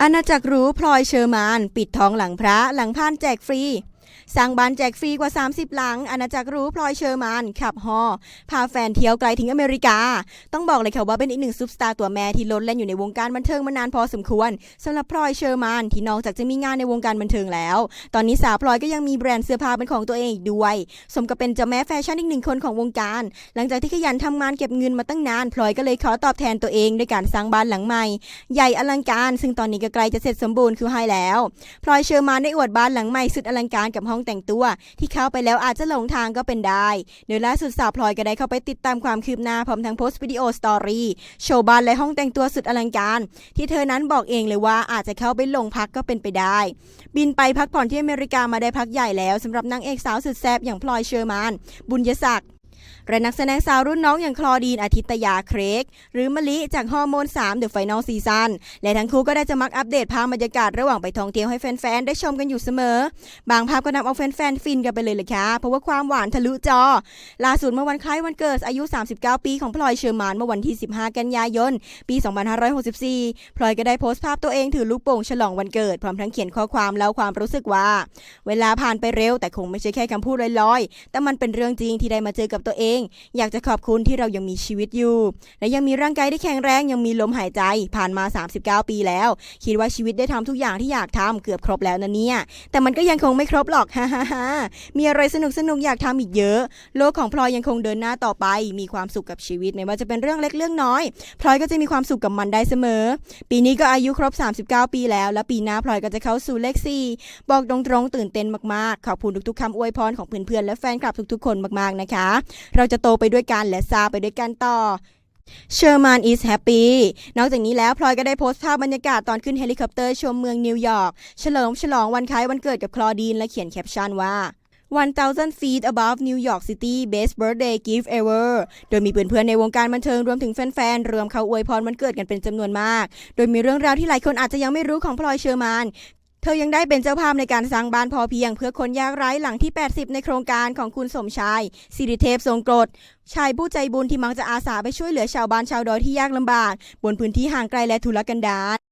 อาณาจักรหรู้พลอยเชอร์มาน ปิดทองหลังพระหลังพานแจกฟรี สร้างบ้านแจกฟรีกว่า 30 หลัง อาณาจักรรู้พลอยเชอร์มานขับฮอพาแฟนเที่ยวไกลถึงอเมริกา ต้องบอกเลยค่ะว่าเป็นอีกหนึ่งซุปสตาร์ตัวแม่ที่ล้นเล่นอยู่ในวงการบันเทิงมานานพอสมควรสำหรับพลอยเชอร์มานที่นอกจากจะมีงานในวงการบันเทิงแล้ว ตอนนี้สาวพลอยก็ยังมีแบรนด์เสื้อผ้าเป็นของตัวเองอีกด้วย สมกับเป็นเจ้าแม่แฟชั่นอีกหนึ่งคนของวงการ หลังจากที่ขยันทำงานเก็บเงินมาตั้งนานพลอยก็เลยขอตอบแทนตัวเองด้วยการสร้างบ้านหลังใหม่ ใหญ่อลังการ ซึ่งตอนนี้ก็ใกล้จะเสร็จสมบูรณ์คือให้แล้วพลอยเชอร์มานได้อวดบ้านหลังใหม่สุดอลังการกับห้องแต่งตัว ที่เข้าไปแล้วอาจจะหลงทางก็เป็นได้ โดยล่าสุดสาวพลอยก็ได้เข้าไปติดตามความคืบหน้าพร้อมทั้งโพสต์วิดีโอสตอรี่โชว์บ้านและห้องแต่งตัวสุดอลังการ ที่เธอนั้นบอกเองเลยว่าอาจจะเข้าไปหลงพักก็เป็นไปได้ บินไปพักผ่อนที่อเมริกามาได้พักใหญ่แล้วสำหรับนางเอกสาวสุดแซ่บอย่างพลอยเชอร์มานบุญยศักดิ์ และนักแสดงสาวรุ่นน้องอย่างคลอดีนอาทิตยาเครก หรือมะลิจากฮอร์โมน3 The Final Season และทั้งคู่ก็ได้จะมักอัปเดตภาพบรรยากาศระหว่างไปท่องเที่ยวให้แฟนๆ ได้ชมกันอยู่เสมอ บางภาพก็นำเอาแฟนๆ ฟินกันไปเลยเลยค่ะ เพราะว่าความหวานทะลุจอ ล่าสุดเมื่อวันคล้ายวันเกิดอายุ 39 ปีของพลอยเชอร์มานเมื่อวันที่ 15 กันยายน ปี 2564 พลอยก็ได้โพสต์ภาพตัวเองถือลูกโป่งฉลองวันเกิดพร้อมทั้งเขียนข้อความเล่าความรู้สึกว่า เวลาผ่านไปเร็วแต่คงไม่ใช่แค่คำพูดลอยๆ แต่มันเป็นเรื่องจริงที่ได้มาเจอกับตัวเอง อยากจะขอบคุณที่เรายังมีชีวิตอยู่ และยังมีร่างกายที่แข็งแรงยังมีลมหายใจผ่านมา 39 ปีแล้ว คิดว่าชีวิตได้ทำทุกอย่างที่อยากทำเกือบครบแล้วนะเนี่ย แต่มันก็ยังคงไม่ครบหรอกฮ่าฮ่ามีอะไรสนุกสนุกอยากทำอีกเยอะ โลกของพลอยยังคงเดินหน้าต่อไป มีความสุขกับชีวิตไม่ว่าจะเป็นเรื่องเล็กเรื่องน้อย พลอยก็จะมีความสุขกับมันได้เสมอ ปีนี้ก็อายุครบ 39 ปีแล้ว และปีหน้าพลอยก็จะเข้าสู่เลขสี่บอกตรงๆตื่นเต้นมากๆ ขอบคุณทุกๆคำอวยพรของเพื่อนๆและแฟนคลับทุกๆคนมากๆนะคะเราจะโตไปด้วยกันและซาไปด้วยกันต่อเชอร์มาน is happy นอกจากนี้แล้วพลอยก็ได้โพสต์ภาพบรรยากาศตอนขึ้นเฮลิคอปเตอร์ชมเมืองนิวยอร์กเฉลิมฉลองวันคล้ายวันเกิดกับคลอดีนและเขียนแคปชั่นว่า1,000 feet above New York City best birthday gift ever โดยมีเพื่อนๆในวงการบันเทิงรวมถึงแฟนๆรวมเขาอวยพรวันเกิดกันเป็นจำนวนมาก โดยมีเรื่องราวที่หลายคนอาจจะยังไม่รู้ของพลอยเชอร์มาน ธอยังได้เป็นเจ้าภาพในการสร้างบ้านพอเพียง เพื่อคนยากไร้หลังที่ 80 ในโครงการของคุณสมชายสิริเทพทรงกรดชายผู้ใจบุญที่มักจะอาสาไปช่วยเหลือชาวบ้านชาวดอยที่ยากลำบาก บนพื้นที่ห่างไกลและทุรกันดาร